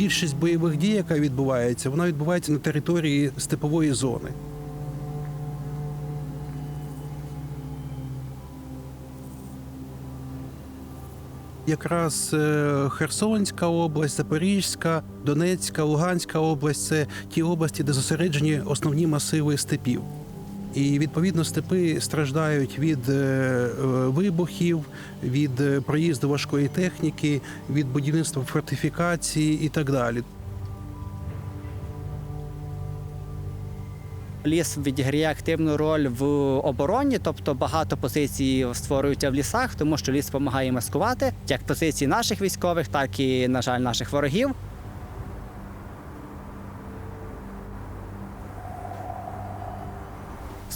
більшість бойових дій, яка відбувається, вона відбувається на території степової зони. Якраз е, Херсонська область, Запорізька, Донецька, Луганська область це ті області, де зосереджені основні масиви степів. І відповідно степи страждають від е, вибухів, від е, проїзду важкої техніки, від будівництва фортифікації і так далі. Ліс відіграє активну роль в обороні, тобто багато позицій створюються в лісах, тому що ліс допомагає маскувати як позиції наших військових, так і, на жаль, наших ворогів.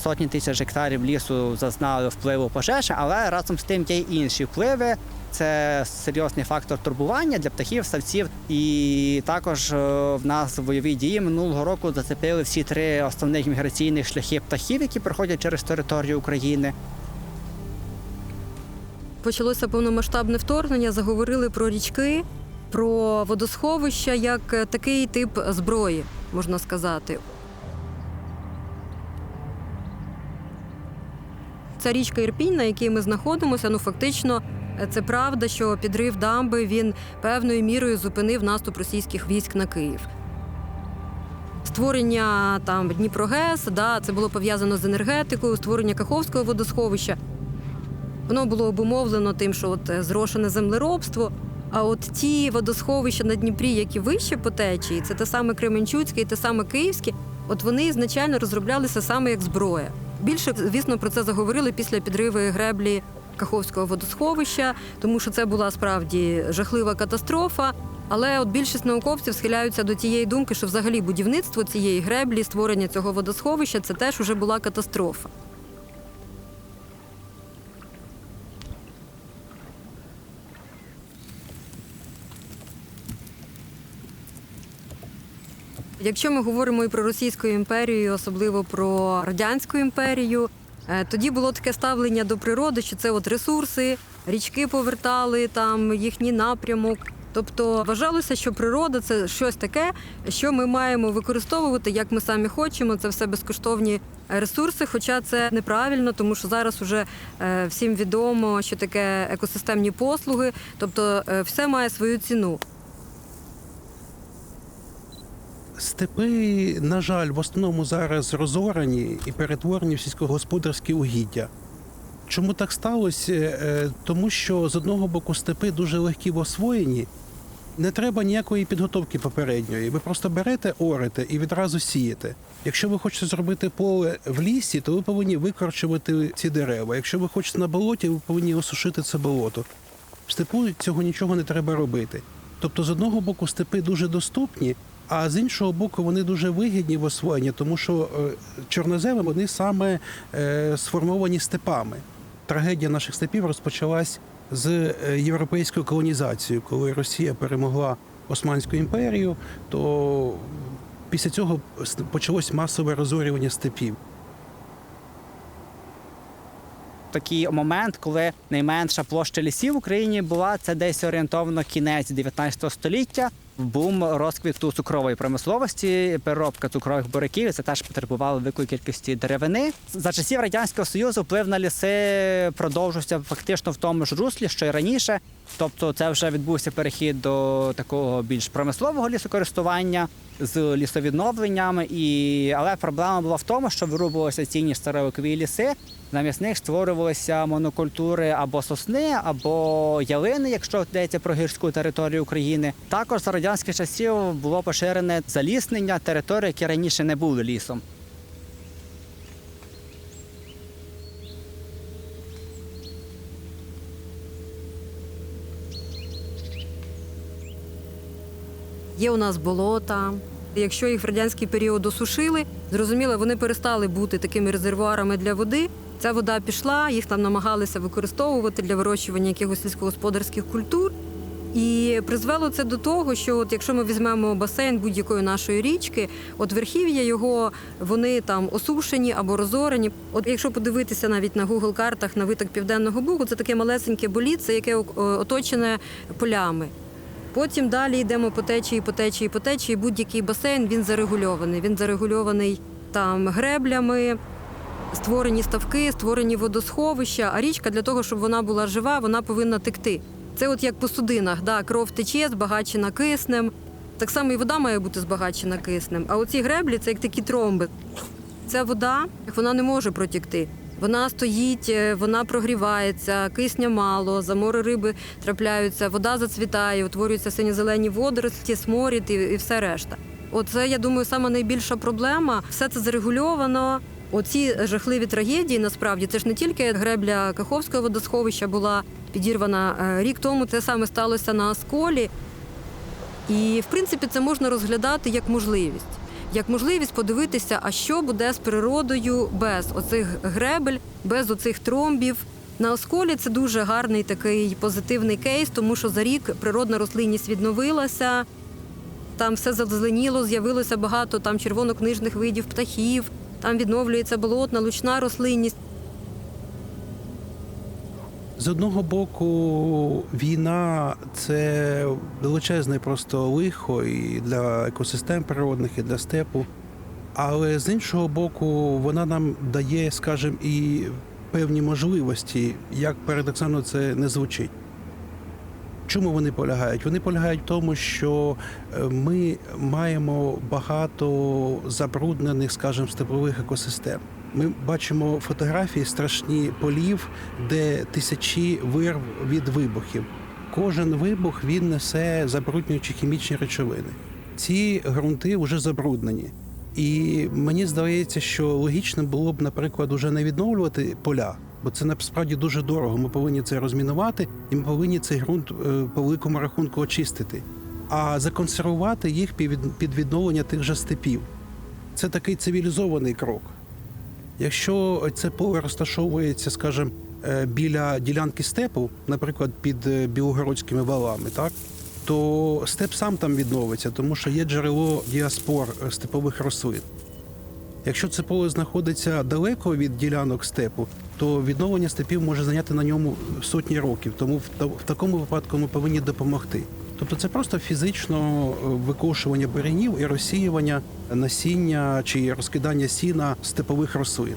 Сотні тисяч гектарів лісу зазнали впливу пожежі, але разом з тим є й інші впливи. Це серйозний фактор турбування для птахів, савців. І також е, в нас в бойовій дії минулого року зацепили всі три основних міграційних шляхи птахів, які проходять через територію України. Почалося повномасштабне вторгнення, заговорили про річки, про водосховища як такий тип зброї, можна сказати. Ця річка Ірпінь, на якій ми знаходимося, ну фактично е, це правда, що підрив дамби він певною мірою зупинив наступ російських військ на Київ. Створення там Дніпрогес, да, це було пов'язано з енергетикою, створення Каховського водосховища. Воно було обумовлено тим, що от е, зрошене землеробство. А от ті водосховища на Дніпрі, які вище по течії, це те саме Кременчуцьке і те саме Київське, от вони ізначально розроблялися саме як зброя. Більше, звісно, про це заговорили після підриви греблі Каховського водосховища, тому що це була справді жахлива катастрофа. Але от більшість науковців схиляються до тієї думки, що взагалі будівництво цієї греблі, створення цього водосховища це теж уже була катастрофа. Якщо ми говоримо і про Російську імперію, особливо про Радянську імперію, е, тоді було таке ставлення до природи, що це от ресурси, річки повертали, там їхній напрямок. Тобто вважалося, що природа це щось таке, що ми маємо використовувати, як ми самі хочемо. Це все безкоштовні ресурси. Хоча це неправильно, тому що зараз уже е, всім відомо, що таке екосистемні послуги, тобто е, все має свою ціну. Степи, на жаль, в основному зараз розорані і перетворені в сільськогосподарські угіддя. Чому так сталося? Е, Тому що з одного боку степи дуже легкі в освоєнні, не треба ніякої підготовки попередньої. Ви просто берете, орете і відразу сієте. Якщо ви хочете зробити поле в лісі, то ви повинні викорчувати ці дерева. Якщо ви хочете на болоті, ви повинні осушити це болото. В степу цього нічого не треба робити. Тобто, з одного боку, степи дуже доступні, а з іншого боку, вони дуже вигідні в освоєнні, тому що е, чорноземи вони саме е, сформовані степами. Трагедія наших степів розпочалась з е, європейською колонізацією, коли Росія перемогла Османську імперію, то після цього почалось масове розорювання степів. Такий момент, коли найменша площа лісів в Україні була це десь орієнтовно кінець 19 століття. Бум розквіту цукрової промисловості, переробка цукрових буряків. Це теж потребувало великої кількості деревини. За часів радянського союзу вплив на ліси продовжувався фактично в тому ж руслі, що й раніше. Тобто, це вже відбувся перехід до такого більш промислового лісокористування з лісовідновленням. І але проблема була в тому, що вирубувалися цінні старовикові ліси. Замість них створювалися монокультури або сосни, або ялини, якщо йдеться про гірську територію України. Також за радянських часів було поширене заліснення територій, які раніше не були лісом. Є у нас болота. Якщо їх в радянський період осушили, зрозуміло, вони перестали бути такими резервуарами для води. Ця вода пішла, їх там намагалися використовувати для вирощування якихось сільськогосподарських культур. І призвело це до того, що от якщо ми візьмемо басейн будь-якої нашої річки, от верхів'я його вони там осушені або розорені. От якщо подивитися навіть на Google картах на виток південного бугу, це таке малесеньке боліце, яке оточене полями. Потім далі йдемо по течії, по течії, по течії. Будь-який басейн він зарегульований. Він зарегульований там греблями, створені ставки, створені водосховища. А річка для того, щоб вона була жива, вона повинна текти. Це от як по судинах, да, кров тече, збагачена киснем. Так само і вода має бути збагачена киснем. А оці греблі це як такі тромби. Ця вода вона не може протікти. Вона стоїть, е, вона прогрівається, кисня мало, замори риби трапляються, вода зацвітає, утворюються синьо-зелені водорості, сморід і, і все решта. Оце, я думаю, саме найбільша проблема. Все це зарегульовано. Оці жахливі трагедії насправді це ж не тільки гребля Каховського водосховища була підірвана е, рік тому. Це саме сталося на Осколі. І в принципі це можна розглядати як можливість. Як можливість подивитися, а що буде з природою без оцих гребель, без оцих тромбів. На осколі це дуже гарний такий позитивний кейс, тому що за рік природна рослинність відновилася. Там все зазеленіло, з'явилося багато там червонокнижних видів птахів, там відновлюється болотна, лучна рослинність. З одного боку, війна це величезне просто лихо і для екосистем природних, і для степу. Але з іншого боку, вона нам дає, скажімо, і певні можливості, як парадоксально це не звучить. Чому вони полягають? Вони полягають в тому, що е, ми маємо багато забруднених, скажімо, степових екосистем. Ми бачимо фотографії страшні полів, де тисячі вирв від вибухів. Кожен вибух він несе забруднюючі хімічні речовини. Ці ґрунти вже забруднені. І мені здається, що логічно було б, наприклад, уже не відновлювати поля, бо це насправді дуже дорого. Ми повинні це розмінувати, і ми повинні цей ґрунт е, по великому рахунку очистити, а законсервувати їх під під відновлення тих же степів. Це такий цивілізований крок. Якщо це поле розташовується, скажімо, е, біля ділянки степу, наприклад, під е, білогородськими валами, так то степ сам там відновиться, тому що є джерело діаспор е, степових рослин. Якщо це поле знаходиться далеко від ділянок степу, то відновлення степів може зайняти на ньому сотні років. Тому в, в такому випадку ми повинні допомогти. Тобто це просто фізично е, викошування бурянів і розсіювання насіння чи розкидання сіна степових рослин.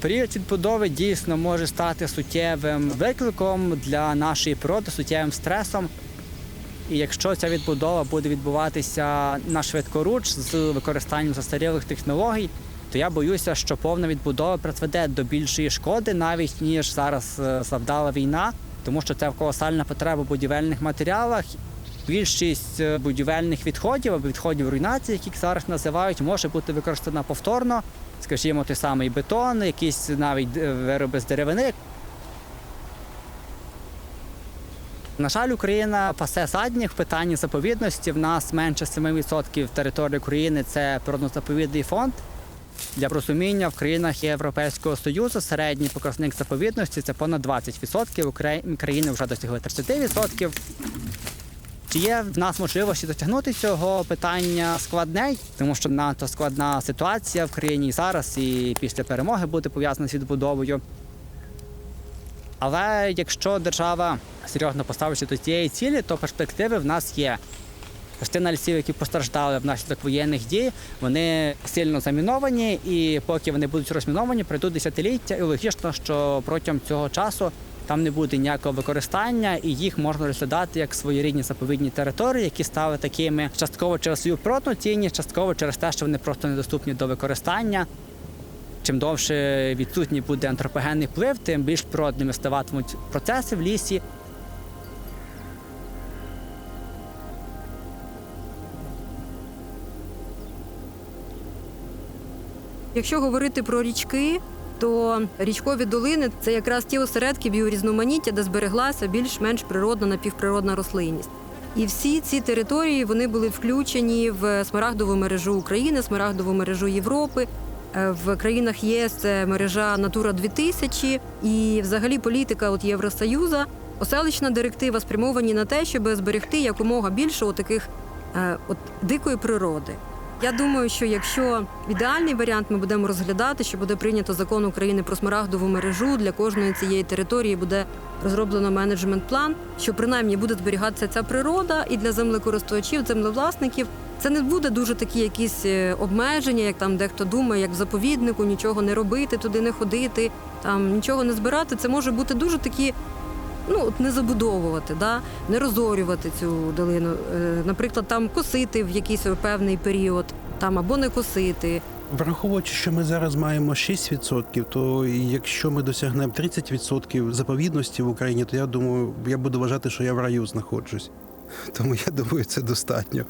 Період відбудови дійсно може стати суттєвим викликом для нашої природи, суттєвим стресом. І якщо ця відбудова буде відбуватися на швидкоруч з використанням застарілих технологій, то я боюся, що повна відбудова призведе до більшої шкоди, навіть ніж зараз е, завдала війна, тому що це колосальна потреба в будівельних матеріалах. Більшість е, будівельних відходів або відходів руйнації, які зараз називають, може бути використана повторно. Скажімо, той самий бетон, якісь навіть е, вироби з деревини. На жаль, Україна пасе задніх в питанні заповідності. В нас менше 7% території України це природно-заповідний фонд. Для розуміння в країнах Європейського Союзу середній показник заповідності це понад 20%. Украї- країни вже досягли 30%. Чи є в нас можливості досягнути цього питання складне, тому що надто складна ситуація в країні зараз, і після перемоги буде пов'язана з відбудовою. Але якщо держава серйозно поставиться до цієї цілі, то перспективи в нас є. Частина лісів, які постраждали внаслідок воєнних дій, вони сильно заміновані, і поки вони будуть розміновані, пройдуть десятиліття, і логічно, що протягом цього часу там не буде ніякого використання, і їх можна розглядати як своєрідні заповідні території, які стали такими частково через свою природну цінність, частково через те, що вони просто недоступні до використання. Чим довше відсутній буде антропогенний вплив, тим більш природними ставатимуть процеси в лісі, Якщо говорити про річки, то річкові долини це якраз ті осередки біорізноманіття, де збереглася більш-менш природна напівприродна рослинність. І всі ці території вони були включені в смарагдову мережу України, смарагдову мережу Європи. Е, В країнах ЄС це мережа Натура 2000 і взагалі політика от Євросоюзу, оселищна директива спрямовані на те, щоб зберегти якомога більше таких от дикої природи. Я думаю, що якщо ідеальний варіант ми будемо розглядати, що буде прийнято закон України про смарагдову мережу для кожної цієї території буде розроблено менеджмент-план, що принаймні буде зберігатися ця природа, і для землекористувачів, землевласників це не буде дуже такі якісь е, обмеження, як там дехто думає, як в заповіднику, нічого не робити, туди не ходити, там нічого не збирати. Це може бути дуже такі ну от не забудовувати, да? не розорювати цю долину. Е, Наприклад, там косити в якийсь певний період, там або не косити. Враховуючи, що ми зараз маємо 6%, то якщо ми досягнемо 30% заповідності в Україні, то я думаю, я буду вважати, що я в раю знаходжусь. Тому я думаю, це достатньо.